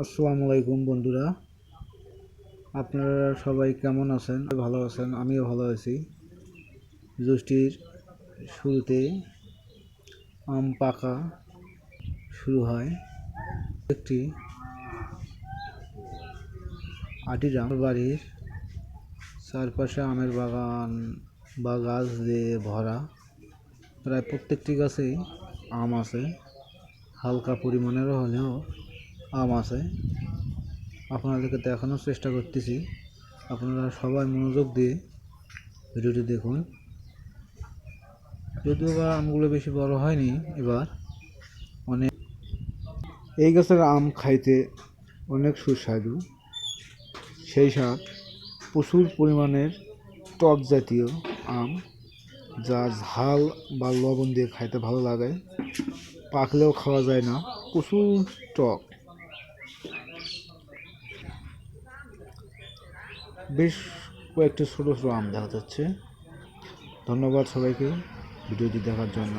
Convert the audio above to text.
আসসালামু আলাইকুম বন্ধুরা। আপনারা সবাই কেমন আছেন? ভালো আছেন, আমিও ভালো আছি। জ্যৈষ্ঠীর শুরুতে আম পাকা শুরু হয়। একটি আটিরাম বাড়ির চারপাশে আমের বাগান বা গাছ দিয়ে ভরা। প্রায় প্রত্যেকটি গাছেই আম আছে। হালকা পরিমাণেরও হলেও আম আছে। আপনাদেরকে দেখানোর চেষ্টা করতেছি। আপনারা সবাই মনোযোগ দিয়ে ভিডিওটি দেখুন। যদিও বা আমগুলো বেশি বড় হয়নি এবার। অনেক এই গাছের আম খাইতে অনেক সুস্বাদু। সেই সাথ প্রচুর পরিমাণের টক জাতীয় আম, যা ঝাল বা লবণ দিয়ে খাইতে ভালো লাগে। পাকলেও খাওয়া যায় না। প্রচুর টক। বেশ কয়েকটি ছোটো ছোটো আম দেখা যাচ্ছে। ধন্যবাদ সবাইকে ভিডিওটি দেখার জন্য।